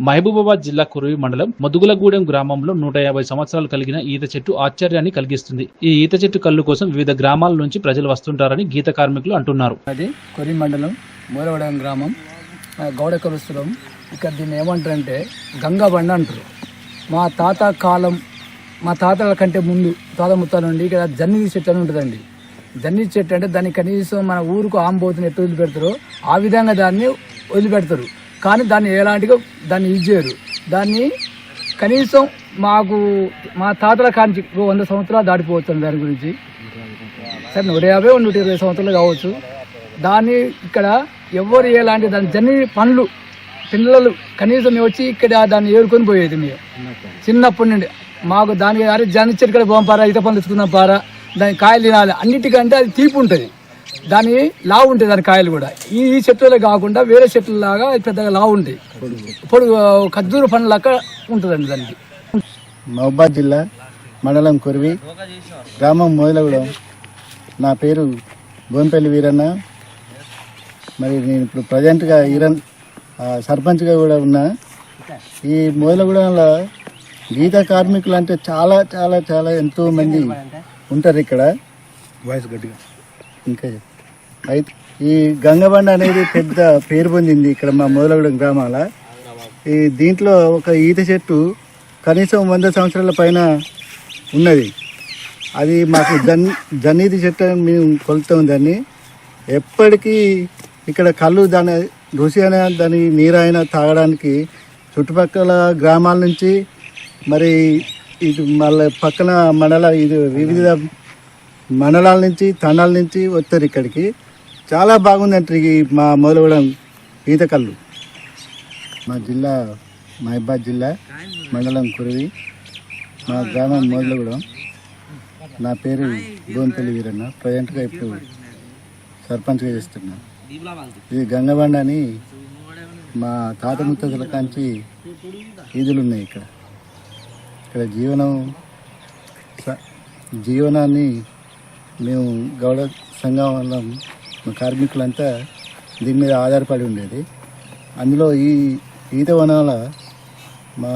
మహబూబాబాద్ జిల్లా కురవి మండలం మదుగులగూడెం గ్రామంలో నూట యాభై సంవత్సరాలు కలిగిన ఈత చెట్టు ఆశ్చర్యాన్ని కలిగిస్తుంది. ఈ ఈత చెట్టు కళ్ళు కోసం వివిధ గ్రామాల నుంచి ప్రజలు వస్తుంటారని గీత కార్మికులు అంటున్నారు. అది కొరి మండలం మూలవడం గ్రామం గౌడ కలుస్తులం ఇక్కడ దీన్ని ఏమంటారంటే గంగాబండ అంటారు. మా తాత కాలం మా తాతల కంటే ముందు తాత ముత్తాల నుండి ఇక్కడ జన్ని చెట్టు అని ఉంటుందండి. జన్ని చెట్టు అంటే దాన్ని కనీసం మన ఊరుకు ఆంబోతుని ఎట్టు వదిలిపెడతారో ఆ విధంగా దాన్ని వదిలిపెడతారు. కానీ దాన్ని ఎలాంటిగా దాన్ని యూజ్ చేయరు. దాన్ని కనీసం మాకు మా తాతల కాంచి వంద సంవత్సరాలు దాటిపోవచ్చు దాని గురించి. సరే నూట యాభై నూట ఇరవై సంవత్సరాలు కావచ్చు. దాన్ని ఇక్కడ ఎవరు ఎలాంటి దాని జన్ని పండ్లు పిల్లలు కనీసం మేము వచ్చి ఇక్కడ దాన్ని ఏరుకొని పోయేది మేము చిన్నప్పటి నుండి. మాకు దానికి అరే జన్ని చెట్టు ఇక్కడ పోం పారా ఈత తెచ్చుకుందాం పారా దాని కాయలు తినాలి. అన్నిటికంటే అది తీపి ఉంటుంది. దాని లావు ఉంటుంది దాని కాయలు కూడా. ఈ ఈ చెట్లలో కాకుండా వేరే చెట్ల లాగా అది పెద్దగా లావు ఉంటాయి. ఇప్పుడు ఖర్జూర పండ్ల లెక్క ఉంటుందండి దానికి. మహబాద్ జిల్లా మండలం కురివి గ్రామం మొదలగూడెం నా పేరు బోంపల్లి వీరన్న. మరి నేను ఇప్పుడు ప్రజెంట్గా ఈరన్ సర్పంచ్గా కూడా ఉన్నా. ఈ మొదలగూడెంలో గీత కార్మికులు అంటే చాలా చాలా చాలా ఎంతో మంది ఉంటారు ఇక్కడ. వాయిస్ గట్టిగా. ఇంకా చెప్పు. అయితే ఈ గంగబండ అనేది పెద్ద పేరు పొందింది ఇక్కడ మా మొదలగూడెం గ్రామాల. ఈ దీంట్లో ఒక ఈత చెట్టు కనీసం వంద సంవత్సరాల పైన ఉన్నది. అది మాకు జన్ జన్నీతి చెట్టు అని మేము కొలుతాం దాన్ని. ఎప్పటికీ ఇక్కడ కళ్ళు దాని రుచి అయినా దాని నీరైనా తాగడానికి చుట్టుపక్కల గ్రామాల నుంచి మరి ఇటు మళ్ళీ పక్కన మండల ఇది వివిధ మండలాల నుంచి తండాల నుంచి వస్తారు ఇక్కడికి. చాలా బాగుందంటారు ఈ మా మొదలవడం ఈత కళ్ళు. మా జిల్లా మహిబాద్ జిల్లా మండలం కురివి. మా గ్రామం మొదలుగూడెం నా పేరు గోంపల్లి వీరన్న. ప్రజెంట్గా ఇప్పుడు సర్పంచ్గా చేస్తున్నా. ఇది గంగబండ అని మా తాత ముత్తల కాంచి ఈదులు ఉన్నాయి ఇక్కడ. ఇక్కడ జీవనం స- జీవనాన్ని మేము గౌడ సంఘం వల్ల మా కార్మికులంతా దీని మీద ఆధారపడి ఉండేది. అందులో ఈ ఈత వనాల మా